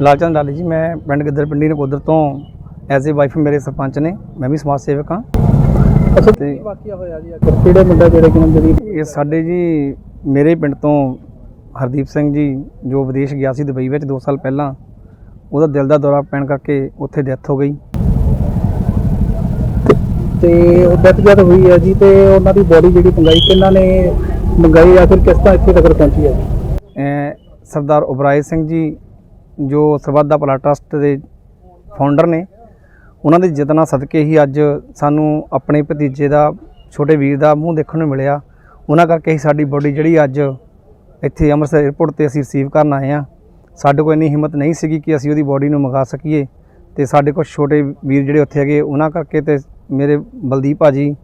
ਲਾਲਚੰਦ ਲਾਲੀ ਜੀ ਮੈਂ ਪਿੰਡ ਗਿੱਦੜ ਪਿੰਡੀ ਨਕੋਦਰ ਤੋਂ ਐਜ਼ ਏ ਵਾਈਫ ਮੇਰੇ ਸਰਪੰਚ ਨੇ ਮੈਂ ਵੀ ਸਮਾਜ ਸੇਵਕ ਹਾਂ। ਅੱਛਾ ਤੇ- ਕੀ ਵਾਕਿਆ ਹੋਇਆ ਜੀ ਅਗਰ ਕਿਹੜੇ ਮੁੰਡਾ ਜਿਹੜੇ ਕਿ ਜਿਹੜੀ ਇਹ ਸਾਡੇ ਜੀ ਮੇਰੇ ਪਿੰਡ ਤੋਂ ਹਰਦੀਪ ਸਿੰਘ ਜੀ ਜੋ ਵਿਦੇਸ਼ ਗਿਆ ਸੀ ਦੁਬਈ ਵਿੱਚ 2 ਸਾਲ ਪਹਿਲਾਂ ਉਹਦਾ ਦਿਲ ਦਾ ਦੌਰਾ ਪੈਣ ਕਰਕੇ ਉੱਥੇ ਡੈਥ ਹੋ ਗਈ। ਤੇ ਉਹ ਡੈਥ ਜਦ ਹੋਈ ਹੈ ਜੀ ਤੇ ਉਹਨਾਂ ਦੀ ਬੋਡੀ ਜਿਹੜੀ ਮੰਗਾਈ ਕਿਹਨਾਂ ਨੇ ਮੰਗਾਈ ਜਾਂ ਫਿਰ ਕਿਸ ਤਰ੍ਹਾਂ ਇੱਥੇ ਤੱਕ ਪਹੁੰਚੀ ਹੈ ਜੀ? ਸਰਦਾਰ ਉਬਰਾਏ ਸਿੰਘ ਜੀ ਜੋ ਸਰਬੱਤ ਦਾ ਭਲਾ ਟਰਸਟ ਦੇ ਫਾਊਂਡਰ ਨੇ, ਉਹਨਾਂ ਦੇ ਯਤਨਾਂ ਸਦਕੇ ਹੀ ਅੱਜ ਸਾਨੂੰ ਆਪਣੇ ਭਤੀਜੇ ਦਾ, ਛੋਟੇ ਵੀਰ ਦਾ ਮੂੰਹ ਦੇਖਣ ਨੂੰ ਮਿਲਿਆ। ਉਹਨਾਂ ਕਰਕੇ ਹੀ ਸਾਡੀ ਬੋਡੀ ਜਿਹੜੀ ਅੱਜ ਇੱਥੇ ਅੰਮ੍ਰਿਤਸਰ 에ਅਰਪੋਰਟ ਤੇ ਅਸੀਂ ਰਿਸੀਵ ਕਰਨ ਆਏ ਆ ਸਾਡੇ ਕੋਲ ਇੰਨੀ ਹਿੰਮਤ ਨਹੀਂ ਸੀਗੀ ਕਿ ਅਸੀਂ ਉਹਦੀ ਬੋਡੀ ਨੂੰ ਮੰਗਾ ਸਕੀਏ ਤੇ ਸਾਡੇ ਕੋਲ ਛੋਟੇ ਵੀਰ ਜਿਹੜੇ ਉੱਥੇ ਹੈਗੇ, ਉਹਨਾਂ ਕਰਕੇ ਤੇ ਮੇਰੇ ਬਲਦੀਪ ਭਾਜੀ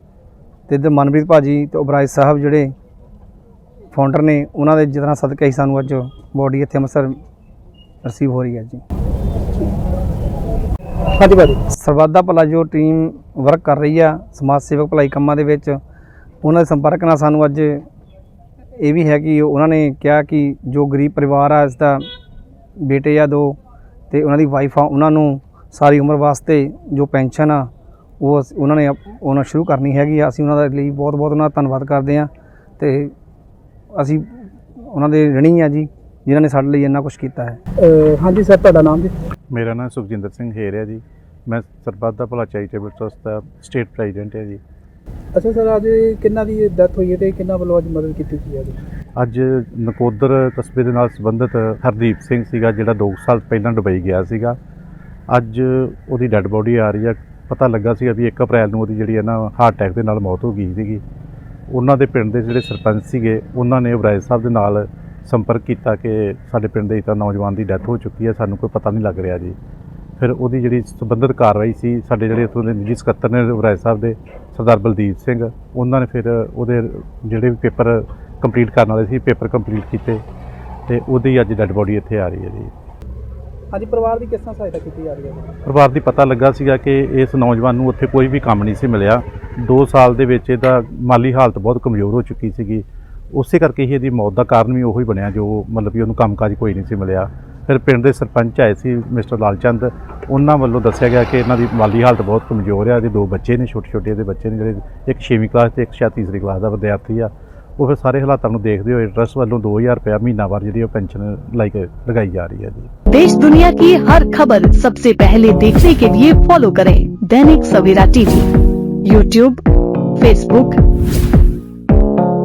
ਤੇ ਇੱਧਰ ਮਨਪ੍ਰੀਤ ਭਾਜੀ ਤੇ ਉਬਰਾਏ ਸਾਹਿਬ ਜਿਹੜੇ ਫਾਊਂਡਰ ਨੇ, ਉਹਨਾਂ ਦੇ ਜਿਤਨਾ ਸਦਕਾ ਹੀ ਸਾਨੂੰ ਅੱਜ ਬੋਡੀ ਇੱਥੇ ਅੰਮ੍ਰਿਤਸਰ ਰਿਸੀਵ ਹੋ ਰਹੀ ਹੈ ਜੀ। ਹਾਂਜੀ ਭਾਜੀ। ਸਰਬੱਤ ਦਾ ਭਲਾ ਜੋ ਟੀਮ ਵਰਕ ਕਰ ਰਹੀ ਆ ਸਮਾਜ ਸੇਵਕ ਭਲਾਈ ਕੰਮਾਂ ਦੇ ਵਿੱਚ ਉਹਨਾਂ ਦੇ ਸੰਪਰਕ ਨਾਲ ਸਾਨੂੰ ਅੱਜ ਇਹ ਵੀ ਹੈ ਕਿ ਉਹਨਾਂ ਨੇ ਕਿਹਾ ਕਿ ਜੋ ਗਰੀਬ ਪਰਿਵਾਰ ਆ ਇਸ ਦਾ ਬੇਟੇ ਆ ਦੋ ਤੇ ਉਹਨਾਂ ਦੀ ਵਾਈਫ ਆ ਉਹਨਾਂ ਨੂੰ ਸਾਰੀ ਉਮਰ ਵਾਸਤੇ ਜੋ ਪੈਨਸ਼ਨ ਆ ਉਹ ਉਹਨਾਂ ਨੇ ਉਹਨਾਂ ਸ਼ੁਰੂ ਕਰਨੀ ਹੈਗੀ ਆ। ਅਸੀਂ ਉਹਨਾਂ ਦੇ ਲਈ ਬਹੁਤ ਬਹੁਤ ਉਹਨਾਂ ਦਾ ਧੰਨਵਾਦ ਕਰਦੇ ਆ ਤੇ ਅਸੀਂ ਉਹਨਾਂ ਦੇ ਰਣੀ ਆ ਜੀ। ਜਿਨ੍ਹਾਂ ਨੇ ਸਾਡੇ ਲਈ ਇੰਨਾ ਕੁਝ ਕੀਤਾ ਹੈ। ਹਾਂਜੀ ਸਰ ਤੁਹਾਡਾ ਨਾਮ ਜੀ? ਮੇਰਾ ਨਾਮ ਸੁਖਜਿੰਦਰ ਸਿੰਘ ਹੇਰ ਹੈ ਜੀ। ਮੈਂ ਸਰਬੱਤ ਦਾ ਭਲਾ ਚੈਰੀਟੇਬਲ ਟਰਸਟ ਦਾ ਸਟੇਟ ਪ੍ਰੈਜ਼ੀਡੈਂਟ ਹੈ ਜੀ। ਅੱਛਾ ਸਰ ਅੱਜ ਕਿੰਨਾ ਦੀ ਡੈਥ ਹੋਈ ਹੈ ਤੇ ਕਿੰਨਾ ਵੱਲੋਂ ਅੱਜ ਮਦਦ ਕੀਤੀ ਗਈ ਹੈ? ਜੀ ਅੱਜ ਨਕੋਦਰ ਕਸਬੇ ਦੇ ਨਾਲ ਸੰਬੰਧਿਤ ਹਰਦੀਪ ਸਿੰਘ ਸੀਗਾ ਜਿਹੜਾ 2 ਸਾਲ ਪਹਿਲਾਂ ਦੁਬਈ ਗਿਆ ਸੀਗਾ। ਅੱਜ ਉਹਦੀ ਡੈੱਡ ਬੋਡੀ ਆ ਰਹੀ ਹੈ। ਪਤਾ ਲੱਗਾ ਸੀਗਾ ਵੀ 1 ਅਪ੍ਰੈਲ ਨੂੰ ਉਹਦੀ ਜਿਹੜੀ ਹੈ ਨਾ ਹਾਰਟ ਅਟੈਕ ਦੇ ਨਾਲ ਮੌਤ ਹੋ ਗਈ ਸੀਗੀ। ਉਹਨਾਂ ਦੇ ਪਿੰਡ ਦੇ ਜਿਹੜੇ ਸਰਪੰਚ ਸੀਗੇ ਉਹਨਾਂ ਨੇ ਉਬਰਾਏ ਸਾਹਿਬ ਦੇ ਨਾਲ ਸੰਪਰਕ ਕੀਤਾ ਕਿ ਸਾਡੇ ਪਿੰਡ ਦੇ ਇੱਕ ਨੌਜਵਾਨ ਦੀ ਡੈਥ ਹੋ ਚੁੱਕੀ ਹੈ ਸਾਨੂੰ ਕੋਈ ਪਤਾ ਨਹੀਂ ਲੱਗ ਰਿਹਾ ਜੀ। ਫਿਰ ਉਹਦੀ ਜਿਹੜੀ ਸੰਬੰਧਿਤ ਕਾਰਵਾਈ ਸੀ ਸਾਡੇ ਜਿਹੜੇ ਇੱਥੋਂ ਦੇ ਨਿੱਜੀ ਸਕੱਤਰ ਨੇ ਉਬਰਾਏ ਸਾਹਿਬ ਦੇ ਸਰਦਾਰ ਬਲਦੀਪ ਸਿੰਘ ਉਹਨਾਂ ਨੇ ਫਿਰ ਉਹਦੇ ਜਿਹੜੇ ਵੀ ਪੇਪਰ ਕੰਪਲੀਟ ਕਰਨ ਵਾਲੇ ਸੀ ਪੇਪਰ ਕੰਪਲੀਟ ਕੀਤੇ ਤੇ ਉਹਦੀ ਅੱਜ ਡੈੱਡ ਬੋਡੀ ਇੱਥੇ ਆ ਰਹੀ ਹੈ ਜੀ। ਹਾਂਜੀ ਪਰਿਵਾਰ ਦੀ ਕਿਸ ਤਰ੍ਹਾਂ ਸਹਾਇਤਾ ਕੀਤੀ ਜਾ ਰਹੀ ਹੈ? ਪਰਿਵਾਰ ਦੀ ਪਤਾ ਲੱਗਾ ਸੀਗਾ ਕਿ ਇਸ ਨੌਜਵਾਨ ਨੂੰ ਉੱਥੇ ਕੋਈ ਵੀ ਕੰਮ ਨਹੀਂ ਸੀ ਮਿਲਿਆ। 2 ਸਾਲ ਦੇ ਵਿੱਚ ਇਹਦਾ ਮਾਲੀ ਹਾਲਤ ਬਹੁਤ ਕਮਜ਼ੋਰ ਹੋ ਚੁੱਕੀ ਸੀਗੀ। ਉਸੇ ਕਰਕੇ ਹੀ ਇਹਦੀ ਮੌਤ ਦਾ ਕਾਰਨ ਵੀ ਉਹੀ ਬਣਿਆ ਜੋ ਮਤਲਬ ਵੀ ਉਹਨੂੰ ਕੰਮਕਾਜ ਕੋਈ ਨਹੀਂ ਸੀ ਮਿਲਿਆ ਫਿਰ ਪਿੰਡ ਦੇ ਸਰਪੰਚ ਆਏ ਸੀ ਮਿਸਟਰ ਲਾਲਚੰਦ ਉਹਨਾਂ ਵੱਲੋਂ ਦੱਸਿਆ ਗਿਆ ਕਿ ਇਹਨਾਂ ਦੀ ਮਾਲੀ ਹਾਲਤ ਬਹੁਤ ਕਮਜ਼ੋਰ ਆ ਇਹਦੇ ਦੋ ਬੱਚੇ ਨੇ ਛੋਟੇ ਛੋਟੇ ਇਹਦੇ ਬੱਚੇ ਨੇ ਜਿਹੜੇ ਇੱਕ 6ਵੀਂ ਕਲਾਸ ਤੇ ਇੱਕ ਸ਼ਾਇਦ ਤੀਸਰੀ ਕਲਾਸ ਦਾ ਵਿਦਿਆਰਥੀ ਆ ਉਹ ਫਿਰ ਸਾਰੇ ਹਾਲਾਤਾਂ ਨੂੰ ਦੇਖਦੇ ਹੋਏ ਟਰਸਟ ਵੱਲੋਂ 2000 ਰੁਪਇਆ ਮਹੀਨਾਵਾਰ ਜਿਹੜੀ ਉਹ ਪੈਨਸ਼ਨ ਲਾਈਕ ਲਗਾਈ ਜਾ ਰਹੀ ਹੈ ਜੀ देश दुनिया की हर खबर सबसे पहले देखने के लिए फॉलो करें Dainik Savera TV YouTube Facebook